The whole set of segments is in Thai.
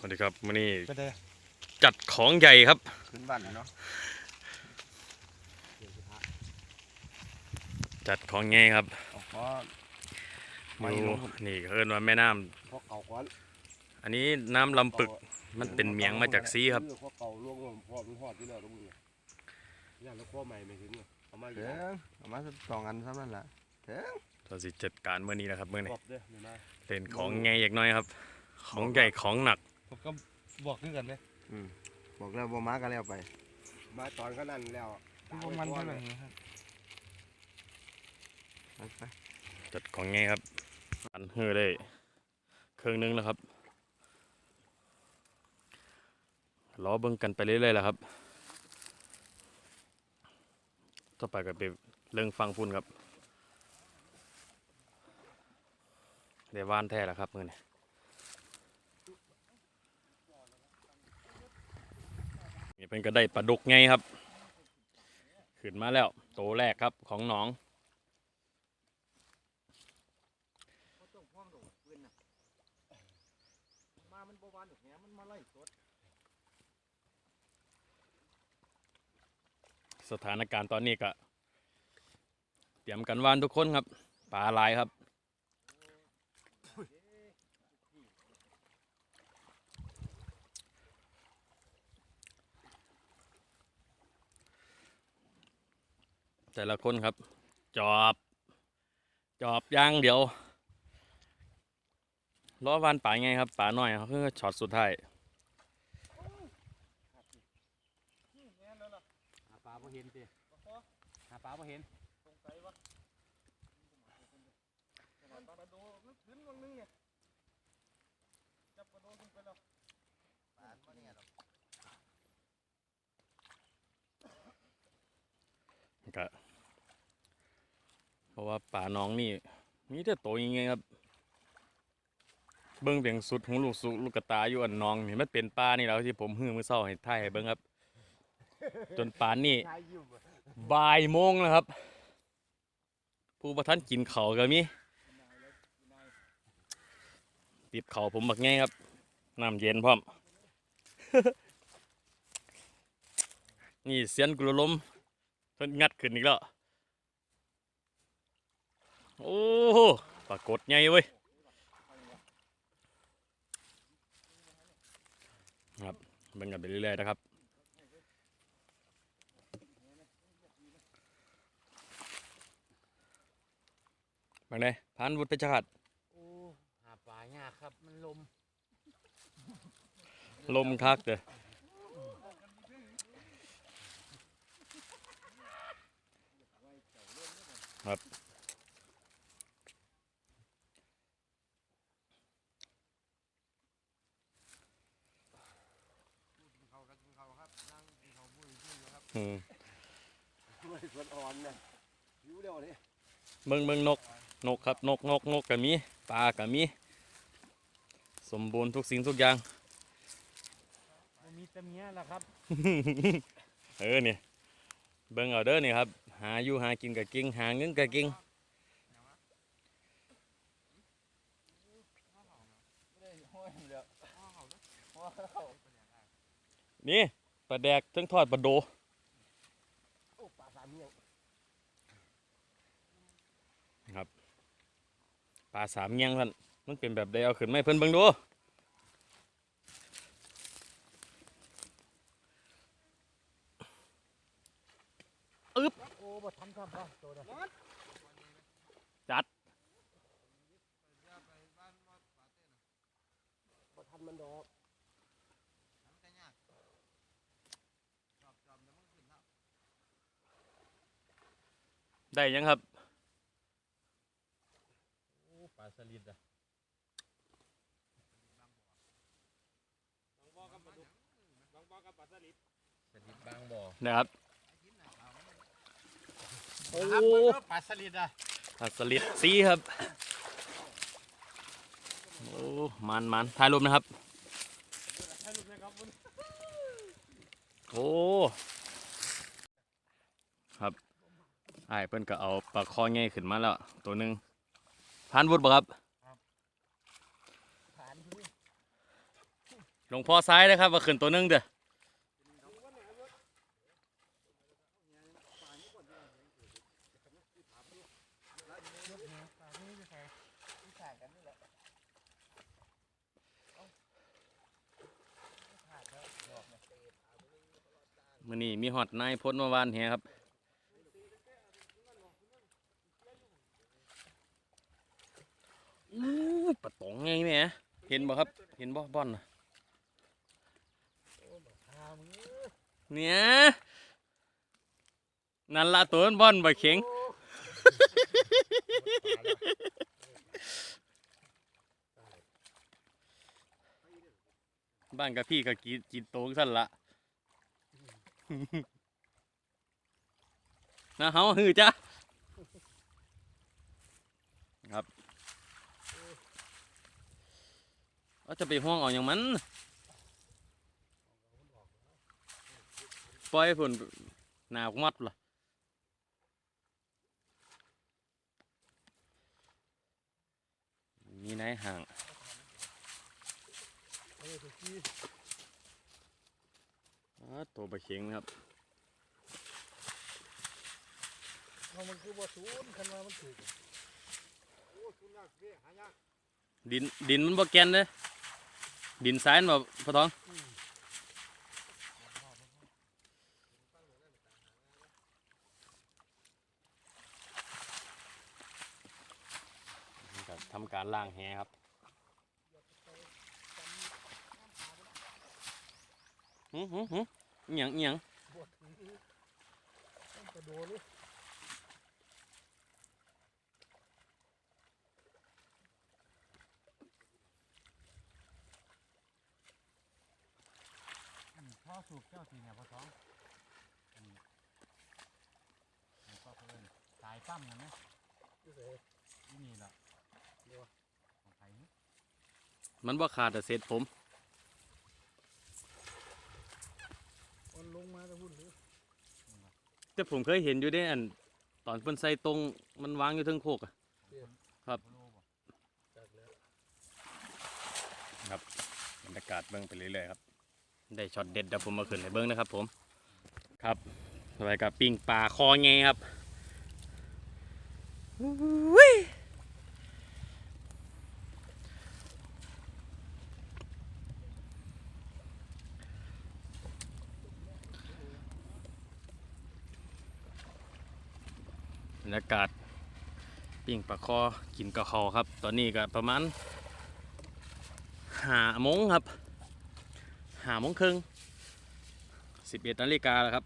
สวัสดีครับวันนี้ก็ได้จัดของใหญ่ครับ ขึ้นบ้านแล้วเนาะจัดของใหญ่ครับเอาขออไม่ยู่ลงนี่เอิ้นว่าแม่น้ำพอเก่าก่อนอันนี้น้ำลำปึกมันเป็นเมียงมาจากซีครับพอเก่าล่วงลงพอมันหอดที่แล้วตรงนี้ย่างแล้วข้อใหม่ไม่ถึงเลยเอามาอยู่เถิงเอามาสักสองอันซ้ำนั่นแหละเถิงเราสิจัดการเมื่อนี้นะครับเมื่อนี้ครบเด้อนี่นะเล่นของใหญ่อีกหน้อยครับ ของใหญ่ของหนัก ผมก็บอกขึ้นกันเลยอืมบอกแล้วบ่มาก็แล้วไป มาตอนก็นั่นแล้วคือว่ามันเท่าไหร่ครับไปไปจัดของใหญ่ครับอันเฮือได้เครื่องนึงแล้วครับล้อเบิ่งกันไปเรื่อยๆแหละครับ ต่อไปก็เป็นเรื่องฟังฝุ่นครับเดี๋ยวว่านแท้แล้วครับมือนี้ นี่เป็นก็ได้ปลาดุกไงครับ ขึ้นมาแล้ว โตแรกครับของหนองสถานการณ์ตอนนี้ก็ เตรียมกันวานทุกคนครับปลาลายครับ แต่ละคนครับ จอบ จอบอย่างเดียวล้อวานป่าไงครับป่าน้อยครับคือช็อตสุดท้ายหาปลาพอเห็นสิหาปลาพอเห็นสงสัยวะมันปลาโดนึก ราะว่าป่าน้องนี่ มีแต่โตยังไงครับ เบิ้งเพียงสุดของลูกสุลูกกระตาอยู่อันน้องนี่มันเป็นป่านี่แล้วที่ผมฮื้อมือเศร้าให้ท่ายให้เบิ้งครับ จนป่านนี้บ่ายโมงแล้วครับ ผู้ประทันกินเขาวก็มีติดเขาผมบักง่ครับน้ำเย็นพร้อม นี่เสียนกุลลมเพิ่นงัดขึ้นอีกแล้ว โอ้โหปรากฏใหญ่เว้ยครับเบิ่งกันไปเรื่อยๆนะครับบางไดผ่านวุฒิเพชรขัดโอ้หาปลายากครับ มันลม ลมคักเด้อครับอื มไม่ส่วนอ่อนนะหิวเร็วนี่เบิ่งเบิ่งนกนกครับนกนกนกก็มีปลาก็มีสมบูรณ์ทุกสิ่งทุกอย่างมันมีแต่เมียแหละครับเออเนี่ยเบิ่งเอาเด้อนี่ครับ หาอยู่หากินกับกิ่งหาเงินกับกิ่งนี่ปลาแดกทั้งทอดปลาโด โอ้ปลาสามเมี่ยง ปลาสามเงี้ยงท่านมันเป็นแบบใดเอาขึ้นไหมาให้เพิ่นเบิ่งดูโอ้บ่ทันครับพ่อโตได้บ่ทันมันดอกได้ยังครับ โอ้ปลา สลิดอะบางบ่อกับปลาดุกบางบ่อกับปลาสลิดสลิดบางบ่อนะครับโอ้ครับเบิ่งเด้อปลาสลิดอะปลาสลิดสีครับโอ้มันมันถ่ายรูปนะครับให้ลูกนะครับมันโอ้ครับไอ้ายเพิ่นก็เอาปลาคอง่ายขึ้นมาแล้วตัวหนึ่ง พานวุฒิบ่ครับผ่านที่หลวงพ่อซ้ายนะครับว่าขึ้นตัวหนึงเด้อมื่อนี้มีฮอตนายพจน์เมื่อวานเฮียครับ อู้ปะตองไงแม่เห็นบ่ครับ เห็นบ่บอลน่ะเนี่ยนั่นละตัวบอลบ่เข็งบ้านกับพี่ก็กินกินโตสั่นละนะเฮาฮือจ้ะครับ ว่าจะไปห่วงเอาอย่างมันปล่อยผุ่นหนาวมัดล่ะมีนายห่างอ๋อตัวบะเข็งนะครับเอามันคือบ่ศูนย์คันว่ามันถูกโอ้ศูนย์ยากเด้หายากดินดินมันบ่แกนเลย ดินทรายมันบ่พอทองทำการล่างแหครับหืมหืมหืมอหยังอหยังบ่ถือต้องกระโดดเลยพ่อ สูบเจ้าทีเนี่ยพ่อท้องอันนี้อันนี้ก็เพิ่นสายปั้มนะไหมนี่นี่ล่ะเดี๋ยวของใครนี่มันบ่ขาดแต่เสร็จผม มันลงมาจะหุ่นหรือแต่ผมเคยเห็นอยู่ได้อัน ตอนเพิ่นใส่ตรงมันวางอยู่เทั้งโคกอะ ครับ โลบ่จากแล้ว บรรยากาศเบิ้งไปเรื่อยๆครับ ได้ช็อตเด็ดเดี๋ยวผมมาขึ้นให้เบิ้งนะครับผมครับไปกับปิ้งปลาคอไงครับอุ้ยบรรยากาศปิ้งปลาคอกินกะเขาครับ ตอนนี้ก็ประมาณห้าโมงครับ หาโมงครึ่งสิบเอ็ดนาฬิกาแล้วครับ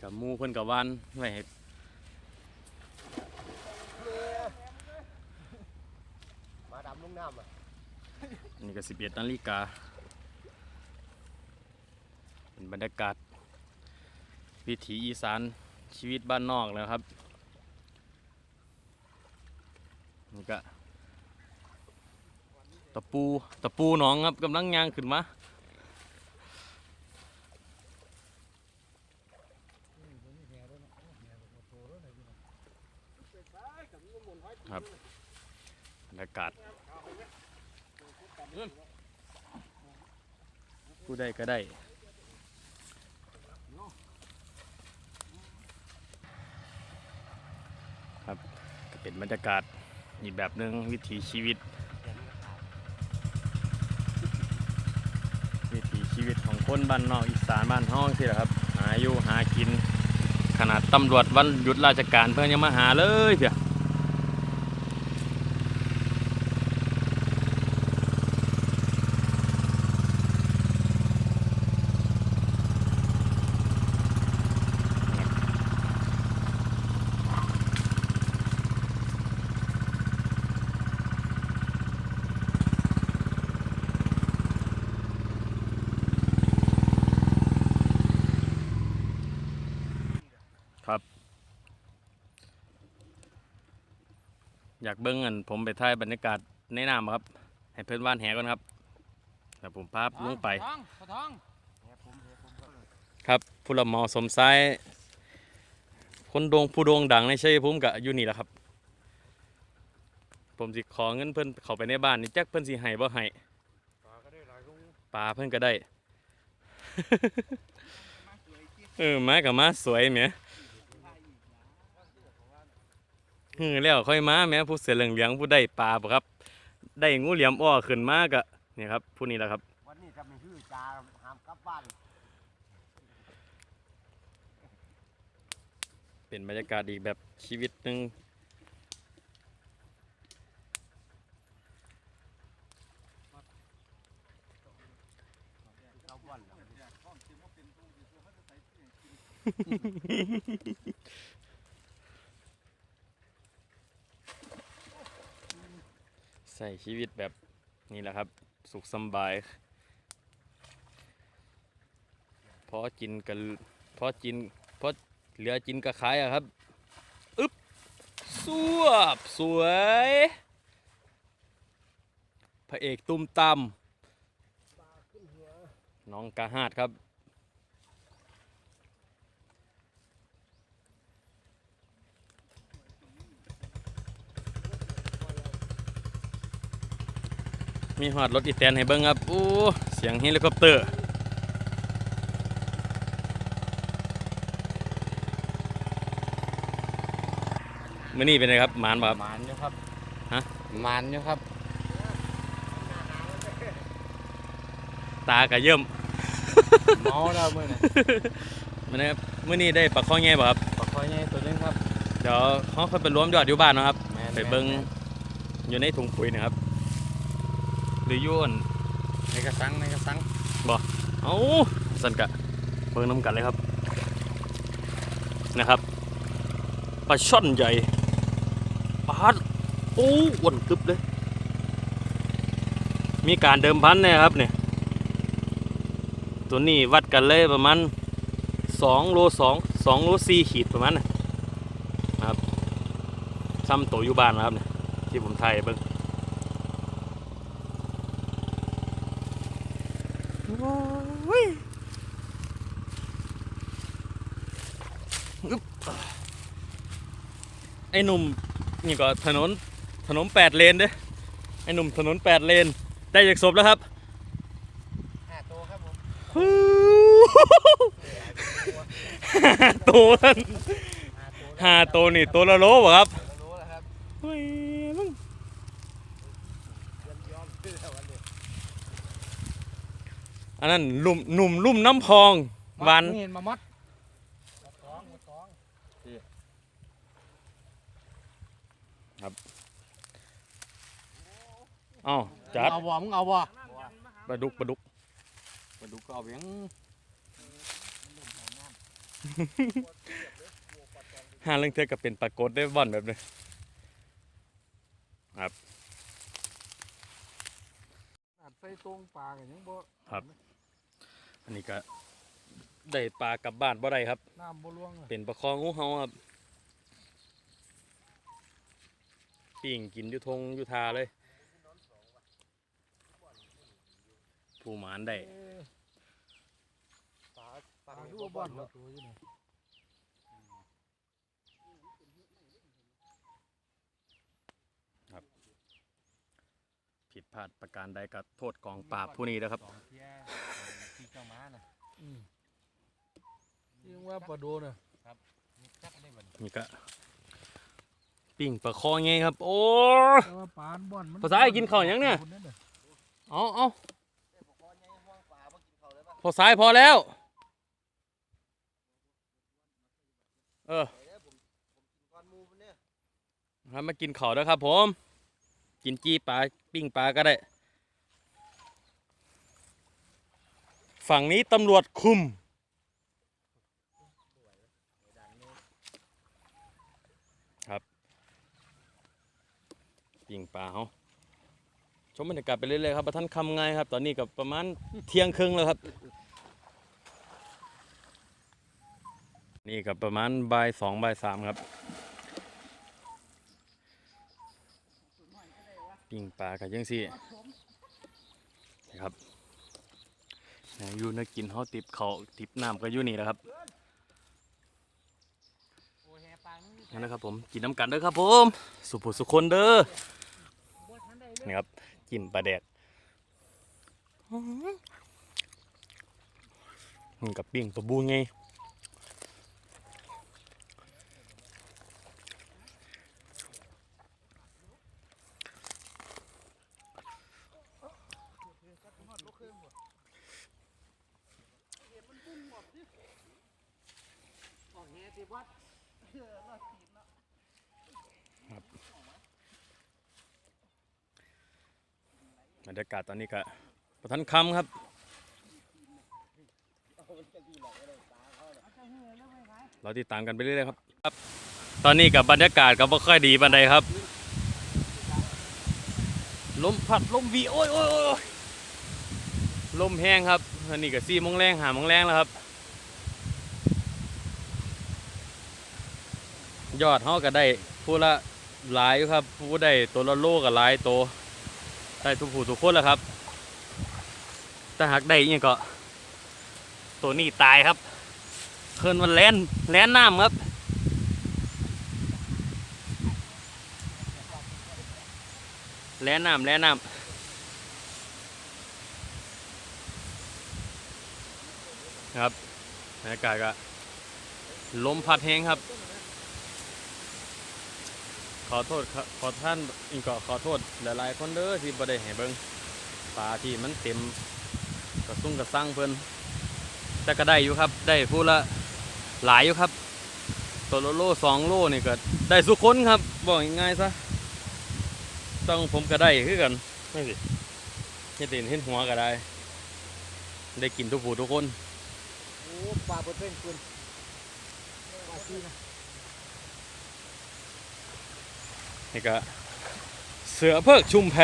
กับหมูเพิ่นกับวันไว้ให้มาดำลงน้ำอะอันนี่ก็สิบเอ็ดนาฬิกาเป็นบรรยากาศวิถีอีสานชีวิตบ้านนอกแล้วครับนี่ก็ ตะปูตะปูหนองครับกำลังย่างขึ้นมาครับบรรยากาศผู้ใดก็ได้ครับก็เป็นบรรยากาศอีกแบบหนึ่งวิถีชีวิต วิถีชีวิตของ คนบ้านนอกอีสานบ้านห้องสิแหละครับ หาอยู่หากิน ขนาดตำรวจวันหยุดราชการเพื่อนยังมาหาเลยเพีย อยากเบิ้งอันผมไปถ่ายบรรยากาศในน้ำครับ ให้เพื่อนว่านแหก่อนครับแต่ผมพาลงไป ท้องพ่อท้องครับผู้รับเหมาสมซ้ายคนโดงผู้โด่งดังในชัยภูมิกับอยู่นี่แหละครับ ผมสิขอเงินเพิ่นเข้าไปในบ้านนี่จักเพิ่นสิให้บ่ให้ปลาเพิ่นก็ได้ เออมากับมาสวยแหม เออแล้วค่อยมาแหมผู้เสือเหลืองๆผู้ได้ปลาบ่ครับ ได้งูเหลี่ยมอ้อขึ้นมาก็เนี่ยครับผู้นี้แหละครับวันนี้ก็ไม่ชื่อจาหามกลับบ้านเป็นบรรยากาศอีกแบบชีวิตหนึ่ง เข้าบ้านแล้ว ใส่ชีวิตแบบนี้แหละครับสุขสบายพอกินกันพอกินพอเหลือกินก็ขายอะครับอึ๊บสวบสวย พระเอกตุ้มตามน้องกาฮาดครับ มีหอดรถอีแตนให้เบิ่งครับโอ้เสียงเฮลิคอปเตอร์มื่อนี้เป็นไงครับหมานบ่ครับมันอยู่ครับฮะมันอยู่ครับตากระเยิ่มเมาแล้วมื้อนี้มื่อนี้ครับมื่อนี้ได้ปลาข้อแง่บ่ครับปลาคอยใหญ่ตัวนึงครับ เดี๋ยวเขาค่อยไปรวมยอดอยู่บ้านเนาะครับ แม่นไปเบิ่งอยู่ในถุงปุ๋ยนะครับ หรืออยุ่อั่นในกระสังในกระสังเอ้าสันกะเบิ่งน้ำกันเลยครับนะครับปลาช่อนใหญ่ปลาดโอ้อ้วนตึบเลย มีการเดิมพันเนี่ยครับเนี่ยตัวนี้วัดกันเลยประมาณ2โล2 2โล4ขีดประมาณนะนะครับซ้ำตัวอยู่บ้านนะครับเนี่ยที่ผมถ่ายให้เบิ่งโอ้ยอึ๊บไอ้หนุ่มนี่ก็ถนนถนนแปดเลนเด้อไอ้หนุ่มถนนแปดเลนได้จากศพแล้วครับห้าตัวครับผมห้าตัวนั่นห้าตัวห้าตัวนี่ตัวละโลบ่ครับไม่รู้แล้วครับเฮ้ยมึงยอมยอมซื้อแล้ววันนี้อันนั้นลุ่มหนุ่มลุ่มน้ำพองหวานเห็นมามัด มาสองมาสอง อ้าวจัดเอาบ่มึงเอาบ่ปลาดุกปลาดุกปลาดุกก็เอาเพียงห้าเรื่องเทือกับเป็นปลากดได้บ่อนแบบนี้ใส่ตรงปลากันยังบ่อันนี้ก็ได้ปลากลับบ้านบ่ได้ครับ น้ำบ่ล่วงอะเป็นปลาคองูเห่าครับปิ้งกินอยุทงอยุทาเลย ผู้หมานได้ปลาปลาอยู่บ่บ่บ่บ่อนเนาตัวอยู่นี่ผิดพลาดประการใดก็โทษกองปราบผู้นี้นะครับสองเที่ยที่เจ้าม้านะยังว่าปลาโดน่ะมีจักได้บ่นี่นี่ก็ปิ้งปลาคอไงครับ โอ้ภาษาไอ้กินข้าวยังเนี่ยเอาเอาพ อสายพอแล้ว เออก้อนหมูมันเนี่ยครับมากินเขาวแล้วครับผม กินจี้ปลาปิ้งปลาก็ได้ ฝั่งนี้ตำรวจคุม ครับ ปิ้งปลาเขา ชมบรรยากาศไปเรื่อยๆครับประท่านคำไงครับ ตอนนี้กับประมาณเที่ยงครึ่งแล้วครับ นี่กับประมาณบ่ายสองบ่ายสามครับปิ้งปลากับยังสินะครับอยู่นักกินเขาติบเขาติบน้ำก็อยู่นี่แหละครับนั่นนะครับผมกินน้ำกันเด้อครับผม สุภสุคนเด้อ นี่ครับจิ้มปลาแดดกับปิ้งปลาบูงไงากาศตอนนี้ก็ประทันคำครับเราติดตามกันไปเรื่อยๆครับครับ ตอนนี้กับบรรยากาศก็บ่ค่อยดีบันไดครับลมพัดลมวีโอ้ยโอ้ยโอ้ยลมแห้งครับอันนี้ก็สี่มงแรงหามงแรงแล้วครับ ยอดเขาก็ได้ผู้ละหลายครับผู้ได้ตัวละโลก็หลายตัว ได้ทุกผู้ทุกคนแล้วครับแต่หากได้อิหยังก็ ตัวนี้ตายครับเพิ่นมันแล่นแล่นน้ำครับแล่นน้ำแล่นน้ำครับบรรยากาศก็ลมพัดแห้งครับ ขอโทษครับขอท่านอีกก็ขอโทษหลายๆคนเด้อที่บ่ได้ให้เบิ่งปลาที่มันเต็มกระซุ้งกระซังเพิ่นแต่ก็ได้อยู่ครับได้ผู้ละหลายอยู่ครับตัวลโลสองโลนี่ก็ได้สุกคนครับบอกง่ายๆซะต้องผมก็ได้คือกันไม่สิเฮ็ดเด่นเห็นหัวก็ได้ ได้กินทุกผู้ทุกคนโอ้ปลาเปิดเพ่งคุณปลาซีนะ นี่ก็เสือเพิกชุมแพ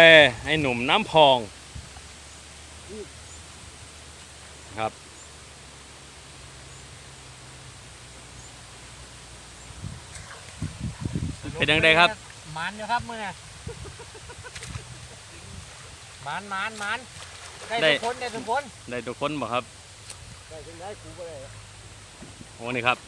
ไอ้หนุ่มน้ำพองครับเป็นยังไงครับมันอยู่ครับมือน่ะมันมันมันได้ได้ทุกคนได้ทุกคนได้ทุกคนบ่ครับได้ถึงได้กูก็ได้โอ้นี่ครับ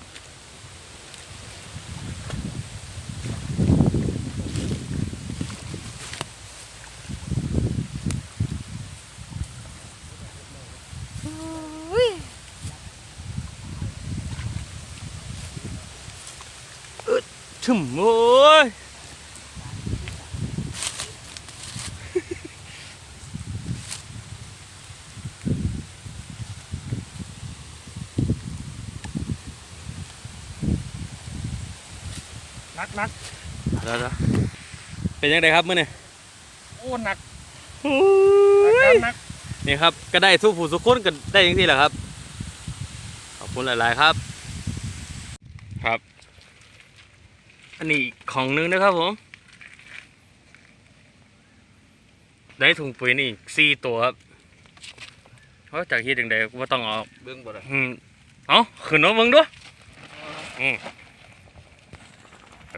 ถึมโอ้ยนักนักเดี๋ยวๆเป็นยังไงครับมื่อนี่โอ้หนักโอ้นัยกนักนี่ครับก็ได้ทุกผู้ทุกคนก็ได้อย่างที่แหละครับ ขอบคุณหลาย ๆ ครับ ครับ อันนี้อีกของหนึงนะครับผม ได้ถุงปุ๋ยนี่สี่ตัวครับเพราะจากที่ดึงใดว่าต้องเออกเบื้องบนอืมเอาขึ้นมาเบิ่งด้วยอืมเอา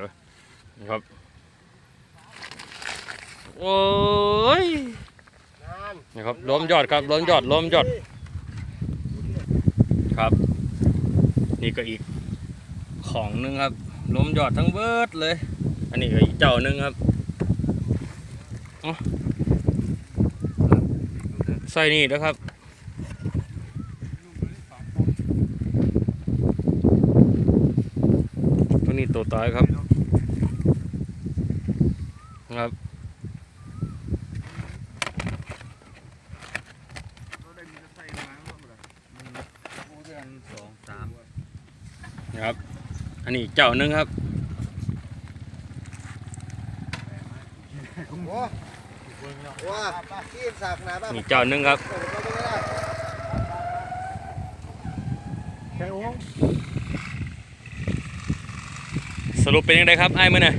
นี่ครับ โอ้ยนานนี่ครับล้มยอดครับล้มยอดล้มยอด ครับ นี่ก็อีกของหนึงครับ ล้มยอดทั้งเบิดเลย อันนี้ก็อีกเจ้าหนึ่งครับเอาใส่นี่นะครับตัวนี้ตัวตายครับครับ เดือนสองสาม ครับ อันนี้อีกเจ้าหนึงครับโอ้ว้าที่สากหนาบ้างอีกเจ้าหนึงครับเปิดเข้าไปได้แค่โอ้สรุปเป็นยังไงครับไอ้มื่อน่ะ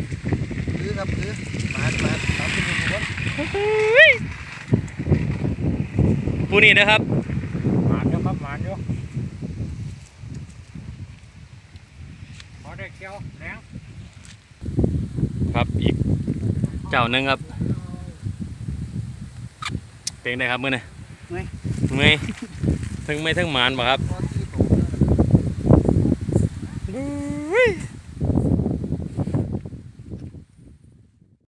ซื้อครับซื้อมามาทำเป็นหนึ่งคนผู้นี้นะครับ หมานอยู่ครับหมานอยู่พอได้เกี่ยวแรง ครับ อีกเจ้าหนึงครับเป็นยังไงครับมื่อน่ะเมื่อยเมื่อยทั้งไม่ทั้งหมานบ่ครับพอ